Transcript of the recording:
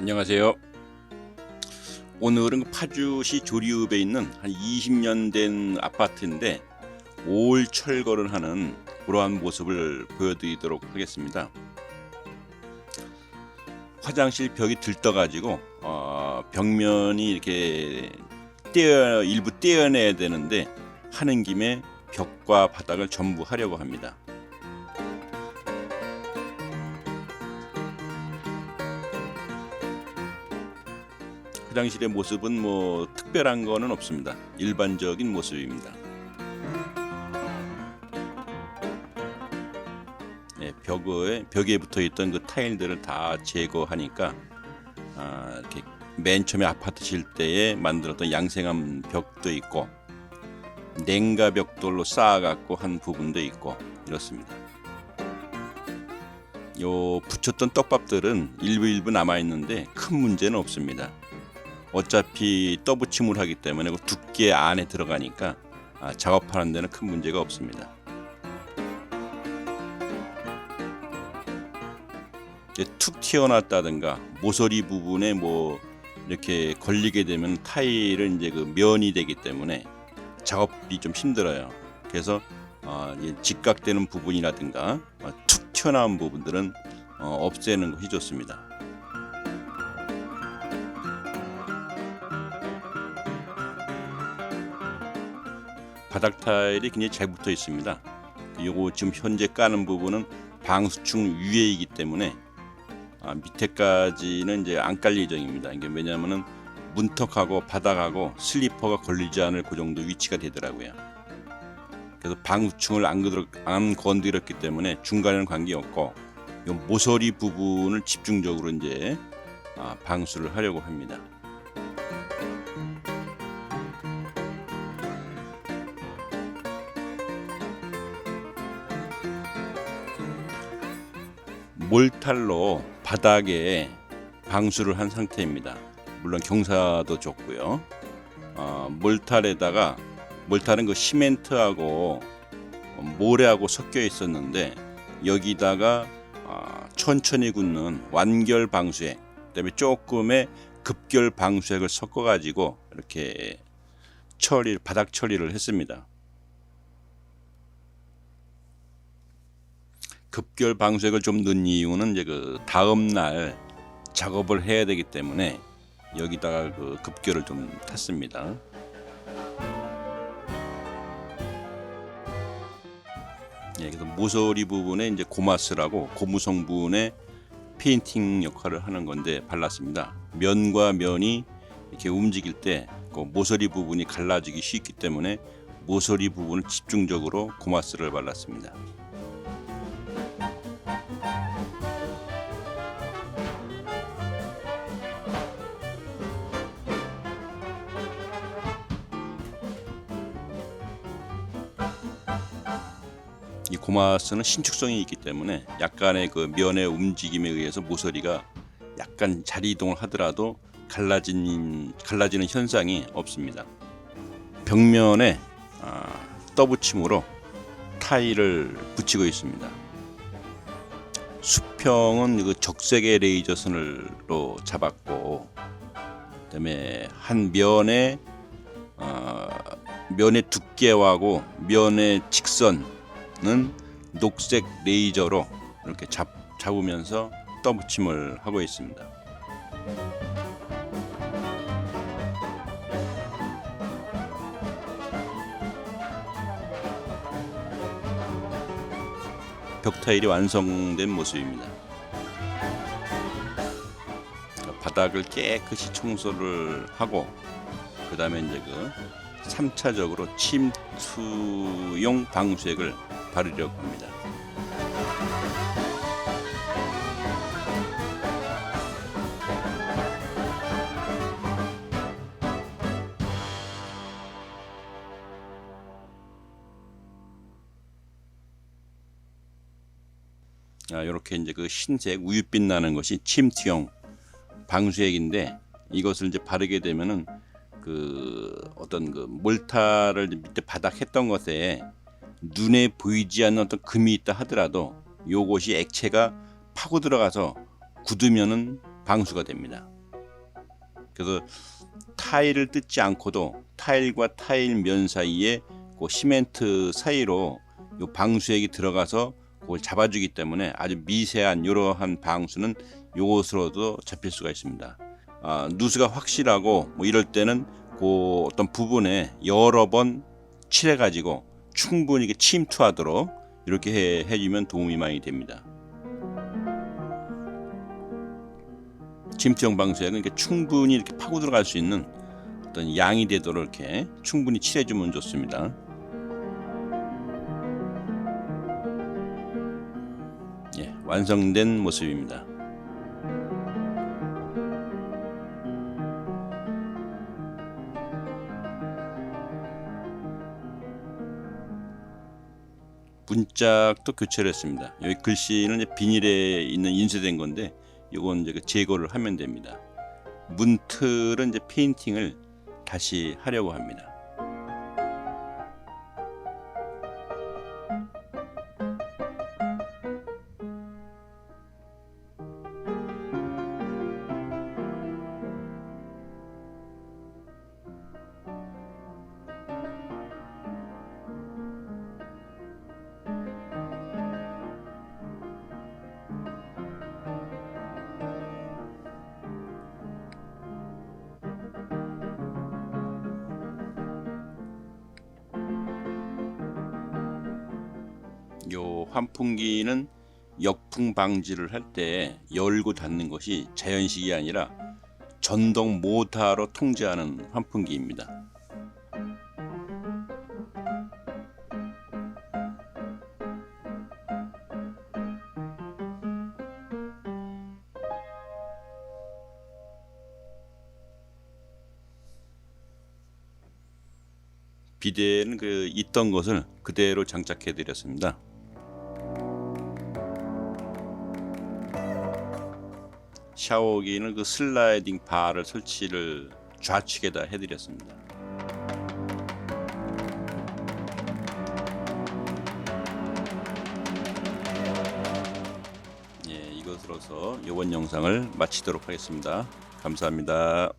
안녕하세요. 오늘은 파주시 조리읍에 있는 한 20년 된 아파트인데 올 철거를 하는 그러한 모습을 보여드리도록 하겠습니다. 화장실 벽이 들떠가지고 어, 벽면이 이렇게 떼어 일부 떼어내야 되는데 하는 김에 벽과 바닥을 전부 하려고 합니다. 화장실의 모습은 뭐 특별한 거는 없습니다. 일반적인 모습입니다. 네, 벽에 벽에 붙어 있던 그 타일들을 다 제거하니까 아, 이렇게 맨 처음에 아파트 질 때에 만들었던 양생암 벽도 있고 냉가 벽돌로 쌓아갖고 한 부분도 있고 이렇습니다. 요 붙였던 떡밥들은 일부 일부 남아 있는데 큰 문제는 없습니다. 어차피 떠붙임을 하기 때문에 그 두께 안에 들어가니까 아, 작업하는 데는 큰 문제가 없습니다. 툭 튀어났다든가 모서리 부분에 뭐 이렇게 걸리게 되면 타일은 이제 그 면이 되기 때문에 작업이 좀 힘들어요. 그래서 어, 이 직각되는 부분이라든가 어, 툭 튀어나온 부분들은 어, 없애는 것이 좋습니다. 바닥 타일이 굉장히 잘 붙어 있습니다. 요거 지금 현재 까는 부분은 방수층 위에이기 때문에 아, 밑에까지는 이제 안깔 예정입니다. 이게 왜냐하면은 문턱하고 바닥하고 슬리퍼가 걸리지 않을 그 정도 위치가 되더라고요. 그래서 방수층을 안, 그들, 안 건드렸기 때문에 중간에는 관계없고 요 모서리 부분을 집중적으로 이제 아, 방수를 하려고 합니다. 몰탈로 바닥에 방수를 한 상태입니다. 물론 경사도 좋고요. 어, 몰탈에다가 몰탈은 그 시멘트하고 모래하고 섞여 있었는데 여기다가 어, 천천히 굳는 완결 방수액, 그다음에 조금의 급결 방수액을 섞어 가지고 이렇게 처리 바닥 처리를 했습니다. 급결 방수액을 좀 넣은 이유는 이제 그 다음 날 작업을 해야 되기 때문에 여기다가 그 급결을 좀 탔습니다. 예, 그래서 모서리 부분에 이제 고마스라고 고무 성분의 페인팅 역할을 하는 건데 발랐습니다. 면과 면이 이렇게 움직일 때 그 모서리 부분이 갈라지기 쉽기 때문에 모서리 부분을 집중적으로 고마스를 발랐습니다. 고마스는 신축성이 있기 때문에 약간의 그 면의 움직임에 의해서 모서리가 약간 자리 이동을 하더라도 갈라진 갈라지는 현상이 없습니다. 벽면에 아, 떠붙임으로 타일을 붙이고 있습니다. 수평은 그 적색의 레이저선으로 잡았고, 그다음에 한 면의 어, 면의 두께하고 면의 직선은 녹색 레이저로 이렇게 잡, 잡으면서 떠붙임을 하고 있습니다. 벽 타일이 완성된 모습입니다. 바닥을 깨끗이 청소를 하고 그 다음에 이제 그 3차적으로 침투용 방수액을 바르려고 합니다. 아, 이렇게 이제 그 흰색 우유빛 나는 것이 침투용 방수액인데 이것을 이제 바르게 되면은 그 어떤 그 몰타를 밑에 바닥 했던 것에 눈에 보이지 않는 어떤 금이 있다 하더라도 요것이 액체가 파고 들어가서 굳으면은 방수가 됩니다. 그래서 타일을 뜯지 않고도 타일과 타일 면 사이에 그 시멘트 사이로 요 방수액이 들어가서 그걸 잡아주기 때문에 아주 미세한 이러한 방수는 요것으로도 잡힐 수가 있습니다. 아, 누수가 확실하고 뭐 이럴 때는 그 어떤 부분에 여러 번 칠해가지고 충분히 침투하도록 이렇게 해, 해주면 도움이 많이 됩니다. 침투형 방수액은 이렇게 충분히 이렇게 파고 들어갈 수 있는 어떤 양이 되도록 이렇게 충분히 칠해주면 좋습니다. 예, 완성된 모습입니다. 문짝도 교체를 했습니다. 여기 글씨는 비닐에 있는 인쇄된 건데 이건 이제 그 제거를 하면 됩니다. 문틀은 이제 페인팅을 다시 하려고 합니다. 환풍기는 역풍 방지를 할 때 열고 닫는 것이 자연식이 아니라 전동 모터로 통제하는 환풍기입니다. 비대는 그 있던 것을 그대로 장착해 드렸습니다. 샤워기는 그 슬라이딩 바를 설치를 좌측에다 해드렸습니다. 예, 이것으로서 이번 영상을 마치도록 하겠습니다. 감사합니다.